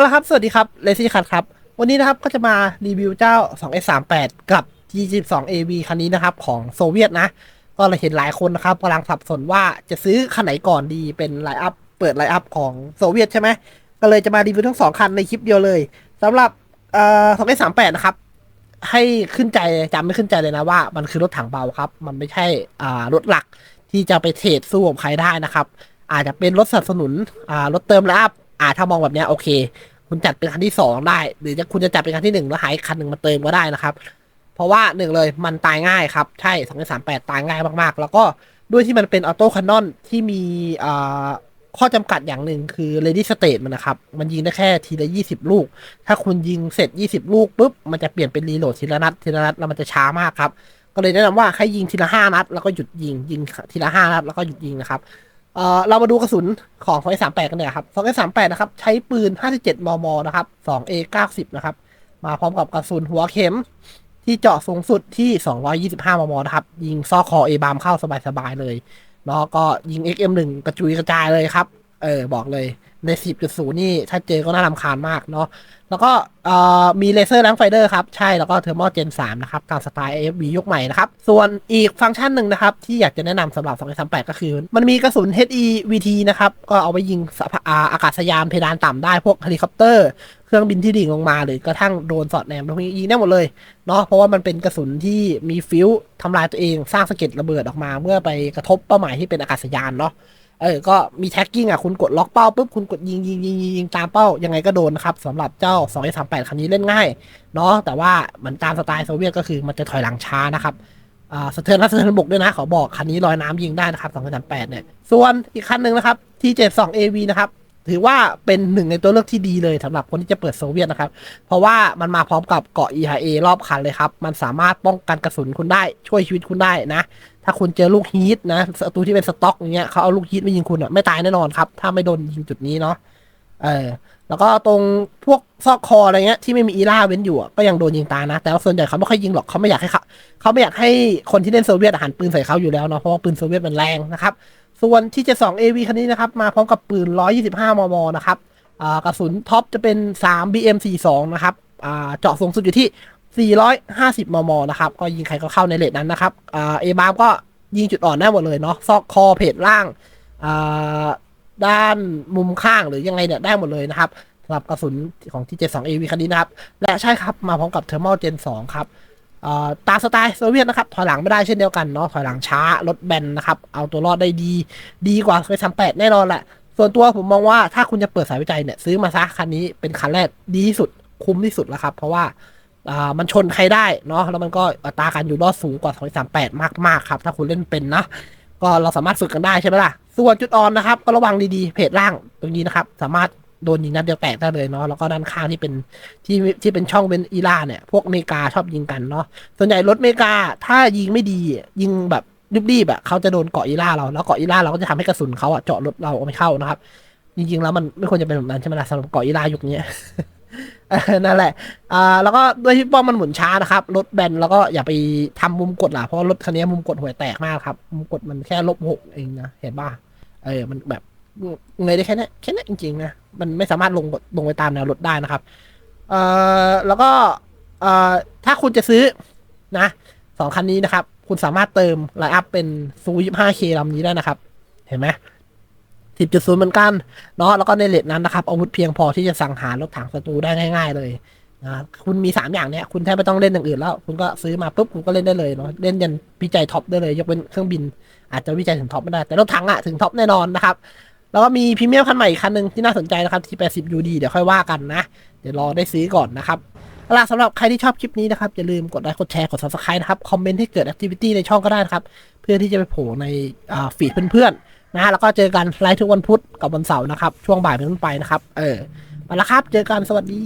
เอาละครับ สวัสดีครับเลซี่คัทครับ วันนี้นะครับก็จะมารีวิวเจ้า 2S38 กับ G12AV คันนี้นะครับ ของโซเวียตนะ ก็เราเห็นหลายคนนะครับกำลังสับสนว่าจะซื้อคันไหนก่อนดีเป็นไลน์อัพเปิดไลน์อัพของโซเวียตใช่ไหม ก็เลยจะมารีวิวทั้งสองคันในคลิปเดียวเลยสำหรับเอ่อ 2S38 นะครับ ให้ขึ้นใจจำไม่ขึ้นใจเลยนะว่า มันคือรถถังเบาครับ มันไม่ใช่อ่ารถหลักที่จะไปเทรดสู้กับใครได้นะครับ อาจจะเป็นรถสนับสนุนอ่ารถเติมไลน์อัพอ่าถ้ามองแบบเนี้ยโอเค คุณจัดเป็นคันที่สองได้ หรือจะคุณจะจัดเป็นคันที่หนึ่งแล้วหายคันหนึ่งมาเติมก็ได้นะครับ เพราะว่าหนึ่งเลยมันตายง่ายครับ ใช่สองสามแปดตายง่ายมากๆ แล้วก็ด้วยที่มันเป็นออโต้คันนอนที่มีข้อจำกัดอย่างหนึ่งคือ ready state มันนะครับ มันยิงได้แค่ทีละยี่สิบลูก ถ้าคุณยิงเสร็จยี่สิบลูกปุ๊บ มันจะเปลี่ยนเป็นรีโหลดทีละนัดทีละนัดแล้วมันจะช้ามากครับ ก็เลยแนะนำว่าให้ยิงทีละห้านัด แล้วก็หยุดยิงยิงทีละห้านัดแล้วก็หยุดยิงนะครับ เอ่อเรามาดูกระสุนของ238 กันเนี่ยครับ238 นะครับ ใช้ปืน 57 มม นะครับ 2A 90 นะครับ มาพร้อมกับกระสุนหัวเข็ม ที่เจาะสูงสุดที่ 225 มม นะครับ ยิงซอกคอ A บามเข้าสบายๆเลย แล้วก็ยิง XM1 กระจุยกระจายเลยครับ เออบอกเลยใน10.0นี่ถ้าเจอก็น่ารำคาญมากเนาะแล้วก็เอ่อมีเลเซอร์แลงไฟเดอร์ครับ ใช่แล้วก็เทอร์โมเจน3นะครับตามสไตล์ AFV ยุคใหม่นะครับ ส่วนอีกฟังก์ชันหนึ่งนะครับ ที่อยากจะแนะนำสำหรับ238ก็คือ มันมีกระสุน HEVT นะครับ ก็เอาไว้ยิงสะพอ่าอากาศยานเพดานต่ำได้พวกเฮลิคอปเตอร์เครื่องบินที่ดิ่งลงมาหรือกระทั่งโดรนสอดแนมพวกนี้ยิงได้หมดเลยเนาะเพราะว่ามันเป็นกระสุนที่มีฟิวทำลายตัวเองสร้างสะเก็ดระเบิดออกมา เมื่อไปกระทบเป้าหมายที่เป็นอากาศยานเนาะ เออ ก็มีแท็กกิ้งอะ คุณกดล็อกเป้าปุ๊บ คุณกดยิงยิงยิงยิงยิงตามเป้า ยังไงก็โดนนะครับสำหรับเจ้า2 3 8คันนี้เล่นง่าย เนาะแต่ว่าเหมือนตามสไตล์โซเวียตก็คือมันจะถอยหลังช้านะครับอ่าสะเทือนรัสะเทือนบกด้วยนะ ขอบอกคันนี้ลอยน้ำยิงได้นะครับ2 3 8เนี่ย ส่วนอีกคันหนึ่งนะครับ T72 AV นะครับ ถือว่าเป็นหนึ่งในตัวเลือกที่ดีเลยสำหรับคนที่จะเปิดโซเวียตนะครับ เพราะว่ามันมาพร้อมกับเกาะ EHA รอบคันเลยครับ มันสามารถป้องกันกระสุนคุณได้ช่วยชีวิตคุณได้นะ ถ้าคุณเจอลูกฮีทนะศัตรูที่เป็นสต็อกอย่างเงี้ยเขาเอาลูกฮีทมายิงคุณอะไม่ตายแน่นอนครับ ถ้าไม่โดนยิงจุดนี้เนาะเออแล้วก็ตรงพวกซอกคออะไรเงี้ยที่ไม่มีอีล่าเว้นอยู่ก็ยังโดนยิงตายนะ แต่ว่าส่วนใหญ่เขาไม่ค่อยยิงหรอกเขาไม่อยากให้เขาเขาไม่อยากให้คนที่เล่นโซเวียตหันปืนใส่เขาอยู่แล้วเนาะเพราะว่าปืนโซเวียตมันแรงนะครับ ส่วนที่ 72 AV คันนี้นะครับ มาพร้อมกับปืน 125 มม นะครับกระสุนท็อปจะเป็น 3 BM42 นะครับเจาะสูงสุดอยู่ที่ 450 มม นะครับ ก็ยิงใครก็เข้าในเลทนั้นนะครับอ่าเอบามก็ยิงจุดอ่อนได้หมดเลยเนาะ ซอกคอเพจล่างาด้านมุมข้างหรือยังไงเนี่ยได้หมดเลยนะครับสำหรับกระสุนของที่ 72 AV คันนี้นะครับ และใช่ครับ มาพร้อมกับ Thermal Gen 2ครับ ตามสไตล์โซเวียตนะครับ ถอยหลังไม่ได้เช่นเดียวกันเนาะถอยหลังช้ารถแบนนะครับ เอาตัวรอดได้ดี ดีกว่าเคยทำแปดแน่นอนแหละส่วนตัวผมมองว่าถ้าคุณจะเปิดสายวิจัยเนี่ย ซื้อมาซะคันนี้เป็นคันแรกดีที่สุดคุ้มที่สุดแล้วครับ เพราะว่ามันชนใครได้เนาะแล้วมันก็อัตราการอยู่รอดสูงกว่า238 มากๆครับ ถ้าคุณเล่นเป็นนะ ก็เราสามารถฝึกกันได้ใช่ไหมล่ะ ส่วนจุดอ่อนนะครับ ก็ระวังดีๆ เพจล่างตรงนี้นะครับ สามารถ โดนยิงนัดเดียวแตกได้เลยเนาะแล้วก็ด้านข้างที่เป็นที่ที่เป็นช่องเป็นอีล่าเนี่ยพวกอเมริกาชอบยิงกันเนาะส่วนใหญ่รถอเมริกาถ้ายิงไม่ดียิงแบบรีบๆอะเขาจะโดนเกาะอีล่าเราแล้วเกาะอีล่าเราก็จะทำให้กระสุนเขาอะเจาะรถเราไม่เข้านะครับ จริงๆแล้วมันไม่ควรจะเป็นแบบนั้นใช่ไหมล่ะสำหรับเกาะอีล่ายุคนี้นั่นแหละ อ่า แล้วก็ด้วยที่ป้อมมันหมุนช้านะครับ รถแบนแล้วก็อย่าไปทำมุมกดล่ะ เพราะรถคันนี้มุมกดห่วยแตกมากครับ มุมกดมันแค่ลบหกเองนะ เห็นป่ะ เออ มันแบบ เงยได้แค่นี้แค่นี้จริงๆนะมันไม่สามารถลงลงไปตามแนวรถได้นะครับเอ่อแล้วก็เอ่อถ้าคุณจะซื้อนะสองคันนี้นะครับ คุณสามารถเติมไลอัพเป็นซูยี่ห้าเคลำนี้ได้นะครับ เห็นไหมสิบจุดศูนย์เหมือนกันเนาะแล้วก็ในเลทนั้นนะครับอาวุธเพียงพอที่จะสังหารรถถังศัตรูได้ง่าย ๆ เลยนะคุณมีสามอย่างเนี้ยคุณแทบไม่ต้องเล่นอย่างอื่นแล้ว คุณก็ซื้อมาปุ๊บคุณก็เล่นได้เลยเนาะเล่นยันวิจัยท็อปได้เลย ยกเป็นเครื่องบิน อาจจะวิจัยถึงท็อปไม่ได้แต่รถถังอะถึงท็อปแน่นอนนะครับ แล้วก็มีพรีเมียมคันใหม่อีกคันหนึ่งที่น่าสนใจนะครับที่80 UD เดี๋ยวค่อยว่ากันนะ เดี๋ยวรอได้ซื้อก่อนนะครับเอาล่ะสำหรับใครที่ชอบคลิปนี้นะครับ อย่าลืมกดไลค์กดแชร์กด subscribe นะครับ คอมเมนต์ให้เกิด activity ในช่องก็ได้นะครับ เพื่อที่จะไปโผล่ในฟีดเพื่อนๆนะฮะแล้วก็เจอกันไลฟ์ทุกวันพุธกับวันเสาร์นะครับช่วงบ่ายเป็นต้นไปนะครับเออมาละครับเจอกันสวัสดี